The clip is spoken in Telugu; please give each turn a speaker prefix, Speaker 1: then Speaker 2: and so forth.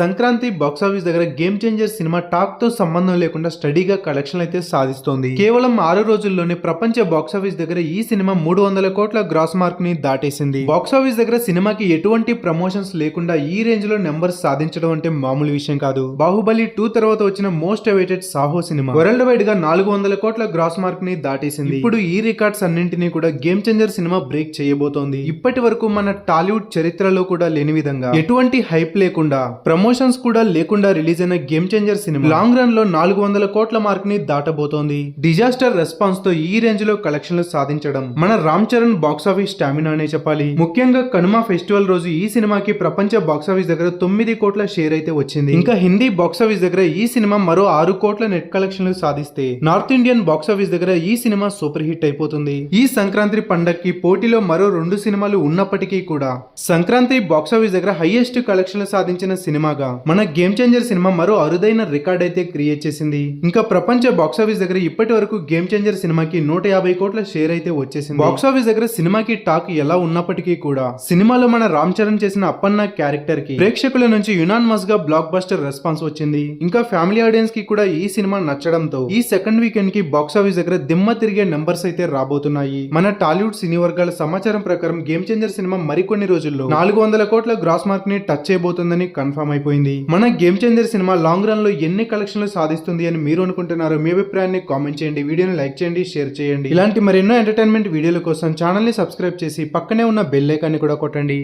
Speaker 1: సంక్రాంతి బాక్సాఫీస్ దగ్గర గేమ్ చేంజర్ సినిమా టాక్తో సంబంధం లేకుండా స్టడీగా కలెక్షన్ అయితే సాధిస్తోంది. కేవలం ఆరు రోజుల్లోనే ప్రపంచ బాక్సాఫీస్ దగ్గర ఈ సినిమా మూడు వందల కోట్ల గ్రాస్ మార్క్ని దాటేసింది. బాక్సాఫీస్ దగ్గర సినిమాకి ఎటువంటి ప్రమోషన్స్ లేకుండా ఈ రేంజ్లో నెంబర్స్ సాధించడం అంటే మామూలు విషయం కాదు. బాహుబలి టూ తర్వాత వచ్చిన most awaited Saaho cinema. World వైడ్గా నాలుగు వందల కోట్ల గ్రాస్ మార్క్ని దాటేసింది. ఇప్పుడు ఈ రికార్డ్స్ అన్నింటినీ కూడా గేమ్ చేంజర్ సినిమా బ్రేక్ చేయబోతోంది. ఇప్పటి వరకు మన టాలీవుడ్ చరిత్రలో కూడా లేని విధంగా ఎటువంటి హైప్ లేకుండా ప్రమో ప్రమోషన్స్ కూడా లేకుండా రిలీజ్ అయిన గేమ్ చేంజర్ సినిమా. లాంగ్ రన్లో నాలుగు వందల కోట్ల మార్క్ని దాటబోతోంది. డిజాస్టర్ రెస్పాన్స్తో ఈ రేంజ్లో కలెక్షన్లు సాధించడం. మన రామ్ చరణ్ బాక్సాఫీస్ స్టామినా అనే చెప్పాలి. ముఖ్యంగా కనుమ ఫెస్టివల్ రోజు ఈ సినిమాకి ప్రపంచ బాక్సాఫీస్ దగ్గర తొమ్మిది కోట్ల షేర్ అయితే వచ్చింది. ఇంకా హిందీ బాక్సాఫీస్ దగ్గర ఈ సినిమా మరో ఆరు కోట్ల నెట్ కలెక్షన్లు సాధిస్తే నార్త్ ఇండియన్ బాక్సాఫీస్ దగ్గర ఈ సినిమా సూపర్ హిట్ అయిపోతుంది. ఈ సంక్రాంతి పండక్కి పోటీలో మరో రెండు సినిమాలు ఉన్నప్పటికీ కూడా సంక్రాంతి బాక్సాఫీస్ దగ్గర హైయెస్ట్ కలెక్షన్లు సాధించిన సినిమాగా మన గేమ్ చేంజర్ సినిమా మరో అరుదైన రికార్డ్ అయితే క్రియేట్ చేసింది. ఇంకా ప్రపంచ బాక్సాఫీస్ దగ్గర ఇప్పటి వరకు గేమ్ చేంజర్ సినిమాకి నూట యాభై కోట్ల షేర్ అయితే వచ్చేసింది. బాక్సాఫీస్ దగ్గర సినిమాకి టాక్ ఎలా ఉన్నప్పటికీ కూడా సినిమాలో మన రామ్ చరణ్ చేసిన అప్పన్న క్యారెక్టర్కి ప్రేక్షకుల నుంచి యునాన్మస్గా బ్లాక్ బస్టర్ రెస్పాన్స్ వచ్చింది. ఇంకా ఫ్యామిలీ ఆడియన్స్కి కూడా ఈ సినిమా నచ్చడంతో ఈ సెకండ్ వీకెండ్కి బాక్సాఫీస్ దగ్గర దిమ్మ తిరిగే నెంబర్స్ అయితే రాబోతున్నాయి. మన టాలీవుడ్ సినీ వర్గాల సమాచారం ప్రకారం గేమ్ చేంజర్ సినిమా మరికొన్ని రోజుల్లో నాలుగు వందల కోట్ల గ్రాస్ మార్క్ని టచ్ చేయబోతుందని కన్ఫర్మ్ అయిపోయింది మన గేమ్ చేంజర్ సినిమా లాంగ్ రన్లో ఎన్ని కలెక్షన్లు సాధిస్తుంది అని మీరు అనుకుంటున్నారో మీ అభిప్రాయాన్ని కామెంట్ చేయండి. వీడియోని లైక్ చేయండి షేర్ చేయండి. ఇలాంటి మరెన్నో ఎంటర్టైన్మెంట్ వీడియోల కోసం ఛానల్ని సబ్స్క్రైబ్ చేసి పక్కనే ఉన్న బెల్ ఐకాన్ని కూడా కొట్టండి.